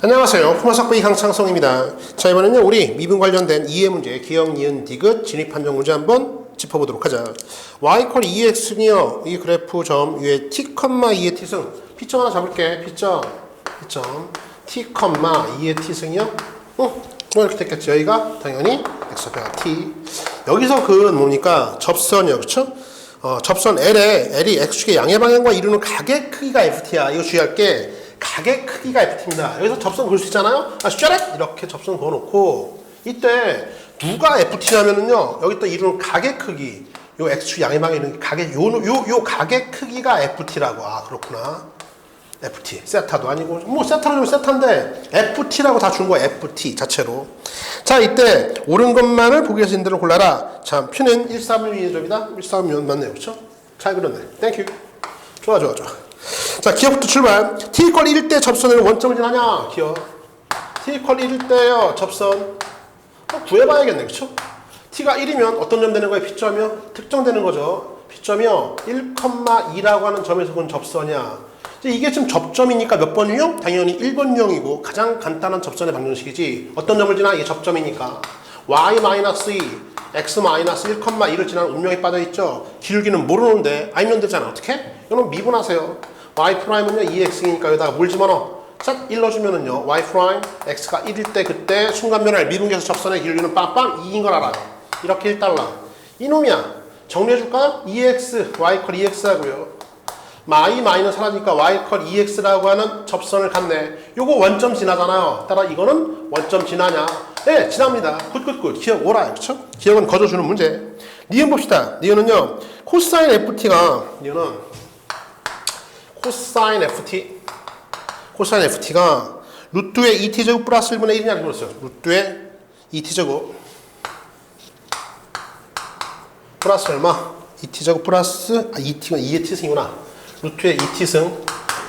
안녕하세요. 포마석부 이강창성입니다. 자, 이번에는 우리 미분 관련된 이해 문제, 기억, 니은, 디귿, 진입 판정 문제 한번 짚어보도록 하자. y 콜 2x는요, 이 그래프 점 위에 t, 2의 t승. p점 하나 잡을게. p점, p점, t, 2의 t승이요. 어, 뭐 이렇게 됐겠죠. 여기가 당연히 x표가 t. 여기서 그은 뭡니까? 접선이요. 그쵸? 어, 접선 L에 L이 X축의 양의 방향과 이루는 각의 크기가 FT야. 이거 주의할 게 각의 크기가 FT입니다. 여기서 접선 그을 수 있잖아요. 아, 슈자렛 이렇게 접선 그어놓고 이때 누가 FT냐면은요. 여기 또 이루는 각의 크기, 요 양의 방향 이런 각의 요, 요, 요 각의 크기가 FT라고. 아, 그렇구나. FT 세타도 아니고 뭐 세타로 좀 세타인데 FT라고 다 준 거야 FT 자체로 자 이때 옳은 것만을 보기 위해서 인들을 골라라 자 표는 131점이다 131점 맞네요 그쵸? 잘 그렸네 땡큐 좋아 좋아 좋아 자 기억부터 출발. T 이퀄 1대 접선을 원점을 지나냐? 기억. T 이퀄 1대요 접선. 어, 구해봐야겠네 그쵸? t가 1이면 어떤 점 되는 거예요 P점이요? 특정되는 거죠. P점이요. 1,2라고 하는 점에서 본 접선이야. 이게 지금 접점이니까 몇번 유형? 당연히 1번 유형이고 가장 간단한 접선의 방정식이지. 어떤 점을 지나? 이게 접점이니까 y-2 x-1,2를 지난 운명이 빠져있죠 기울기는 모르는데 알면 되잖아 어떻게? 이거는 미분하세요 y''은요 2x이니까 여기다가 뭘 집어넣어? 싹 일러주면은요 y' x가 1일 때 그때 순간 변화를 미분계에서 접선의 기울기는 빵빵 2인 걸 알아요 이렇게 1달러 이놈이야 정리해줄까요? 2x y 컬 2x 하고요 마이 마이는 사라지니까 y 컬 2x라고 하는 접선을 갖네. 요거 원점 지나잖아요. 따라 이거는 원점 지나냐? 네, 지납니다. 굿굿굿. 기억 오라. 그쵸? 기억은 거저주는 문제. 니은 봅시다. 니은은요. 코사인 ft가 니은은 코사인 ft 코사인 ft가 루트의 2t제곱 플러스 1분의 1이냐고 그랬어요. 루트의 2t제곱 플러스 얼마? 2t제곱 플러스 아 2t가 2의 t승이구나. 루트의 2t승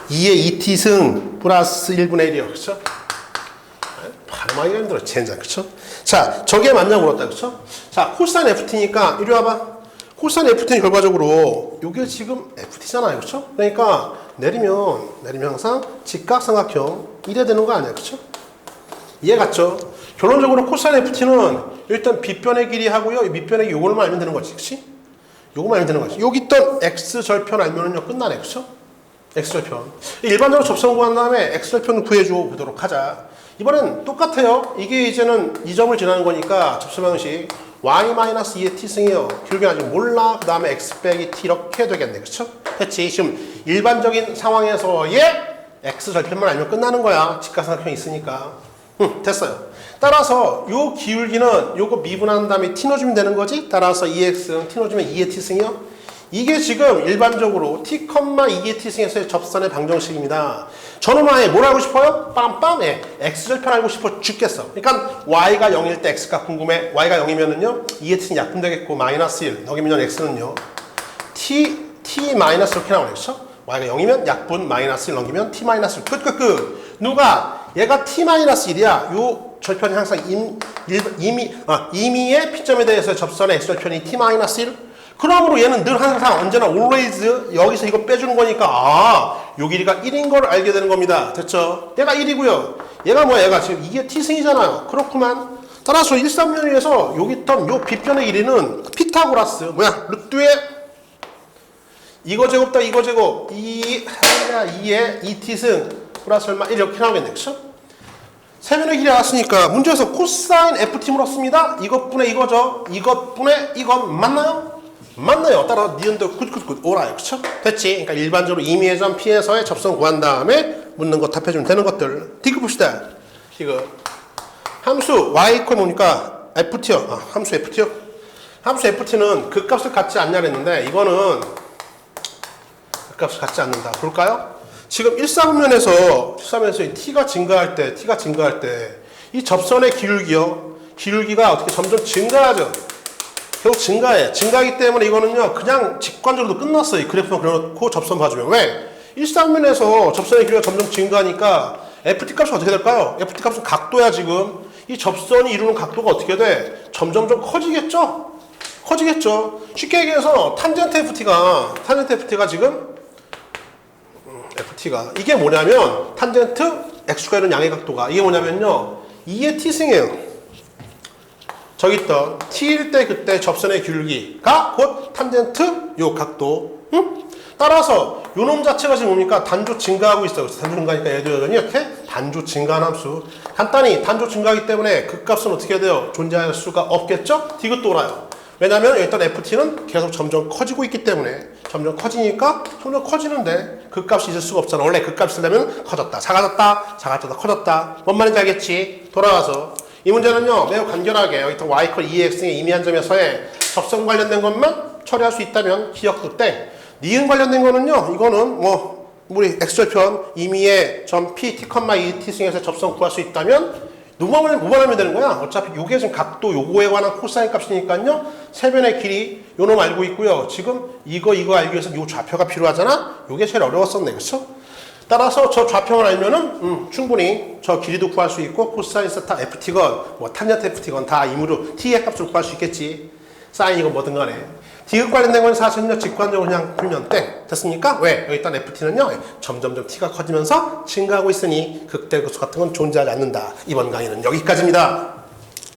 2의 2t승 플러스 1분의 1이요. 그쵸? 발 음하기가 힘들어. 젠장. 그쵸? 자, 저게 맞냐고 물었다. 그쵸? 자, 코사인 ft니까 이리 와봐. 코사인 ft는 결과적으로 이게 지금 ft잖아요. 그쵸? 그러니까 내리면 내리면 항상 직각삼각형 이래 되는 거 아니야. 그쵸? 이해 갔죠? 결론적으로 코사인 ft는 일단 빗변의 길이 하고요. 이 밑변의 길이 요걸만 알면 되는 거지. 그치? 요거만 알면 되는 거지. 여기 있던 x절편 알면은요 끝나네. 그쵸? x절편. 일반적으로 접선 구한 다음에 x절편 구해줘 보도록 하자. 이번엔 똑같아요. 이게 이제는 이 점을 지나는 거니까 접선 방식 y-2의 t승이요. 길게 아직 몰라. 그 다음에 x 빼기 t 이렇게 되겠네. 그쵸? 됐지? 지금 일반적인 상황에서의 x절편만 알면 끝나는 거야. 직각삼각형이 있으니까. 응, 됐어요. 따라서 요 기울기는 요거 미분한 다음에 t 넣어주면 되는 거지? 따라서 2x, t 넣어주면 2의 t승이요? 이게 지금 일반적으로 t, 2의 t승에서의 접선의 방정식입니다. 저놈아에 뭘 알고 싶어요? 빰빰! 예, x절편 알고 싶어 죽겠어. 그러니까 y가 0일 때 x가 궁금해. y가 0이면은요, 2의 t는 약분되겠고, 마이너스 1. 여기면 x는요, t, t 마이너스 이렇게 나오네. 그쵸? y가 0이면 약분 마이너스 1 넘기면 t 마이너스 1. 끝, 끝, 끝. 누가 얘가 t 마이너스 1이야. 요 절편이 항상 임, 일, 이미, 아, 이미의 피점에 대해서 접선의 x절편이 t 마이너스 1. 그러므로 얘는 늘 항상 언제나 always 여기서 이거 빼주는 거니까 아, 요 길이가 1인 걸 알게 되는 겁니다. 됐죠? 얘가 1이고요. 얘가 뭐야? 얘가 지금 이게 t승이잖아요. 그렇구만. 따라서 1삼면에서 여기 있던 요 빗변의 길이는 피타고라스 뭐야? 루트의 이거 제곱 다 이거 제곱 이 하나 2에 2t승 플러스 얼마 이렇게 나오겠네 그쵸? 세변의 길이 나왔으니까 문제에서 코사인 ft 물었습니다 이것분의 이거죠 이것분의 이것 맞나요? 맞나요? 따라 니은도 굿굿굿 오라요 그쵸? 됐지? 그러니까 일반적으로 임의의 점 P에서의 접선 구한 다음에 묻는 거 답해주면 되는 것들 디귿 봅시다 디귿 함수 y 이퀄 뭡니까? ft요 아, 함수 ft요 함수 ft는 그 값을 갖지 않냐 그랬는데 이거는 그 값을 갖지 않는다 볼까요? 지금 1사분면에서 1사분면에서 t가 증가할 때 t가 증가할 때 이 접선의 기울기요 기울기가 어떻게 점점 증가하죠 계속 증가해 증가하기 때문에 이거는요 그냥 직관적으로 끝났어요 이 그래프만 그려놓고 접선 봐주면 왜? 1사분면에서 접선의 기울기가 점점 증가하니까 ft 값이 어떻게 될까요? ft 값은 각도야 지금 이 접선이 이루는 각도가 어떻게 돼? 점점 좀 커지겠죠? 커지겠죠. 쉽게 얘기해서 탄젠트 FT가 탄젠트 FT가 지금 음, FT가 이게 뭐냐면 탄젠트 x축과 이런 양의 각도가 이게 뭐냐면요 2의 t승이에요 저기 있던 t일 때 그때 접선의 기울기가 곧 탄젠트 요 각도 응? 따라서 요놈 자체가 지금 뭡니까? 단조 증가하고 있어요 단조 증가하니까 예를 들어 이렇게 단조 증가한 함수. 간단히 단조 증가하기 때문에 그 값은 어떻게 돼요? 존재할 수가 없겠죠? 디귿 돌아요. 왜냐면 일단 ft는 계속 점점 커지고 있기 때문에 점점 커지니까 점점 커지는데 그 값이 있을 수가 없잖아. 원래 그 값이 있으려면 커졌다. 작아졌다. 작아졌다. 커졌다. 뭔 말인지 알겠지? 돌아와서 이 문제는요 매우 간결하게 여기 있던 y 컬 2x의 임의한 점에서의 접선 관련된 것만 처리할 수 있다면 기억도 땡 니은 관련된 거는요 이거는 뭐 우리 x절편 임의의 점 p t, 2 t 승에서 접선 구할 수 있다면 누구만 무반하면 되는 거야. 어차피 요게 지금 각도 요거에 관한 코사인 값이니까요. 세변의 길이 요놈 알고 있고요. 지금 이거 이거 알기 위해서 요 좌표가 필요하잖아? 요게 제일 어려웠었네. 그쵸? 따라서 저 좌표만 알면은 음, 충분히 저 길이도 구할 수 있고 코사인 세타 ft건 뭐 탄젠트 ft건 다 임의로 t의 값을 구할 수 있겠지. 사인이건 뭐든 간에. 디귿 관련된 건 사실은요 직관적으로 그냥 풀면 땡. 됐습니까? 왜? 여기 있던 ft는요 점점점 t가 커지면서 증가하고 있으니 극대극소 같은 건 존재하지 않는다. 이번 강의는 여기까지입니다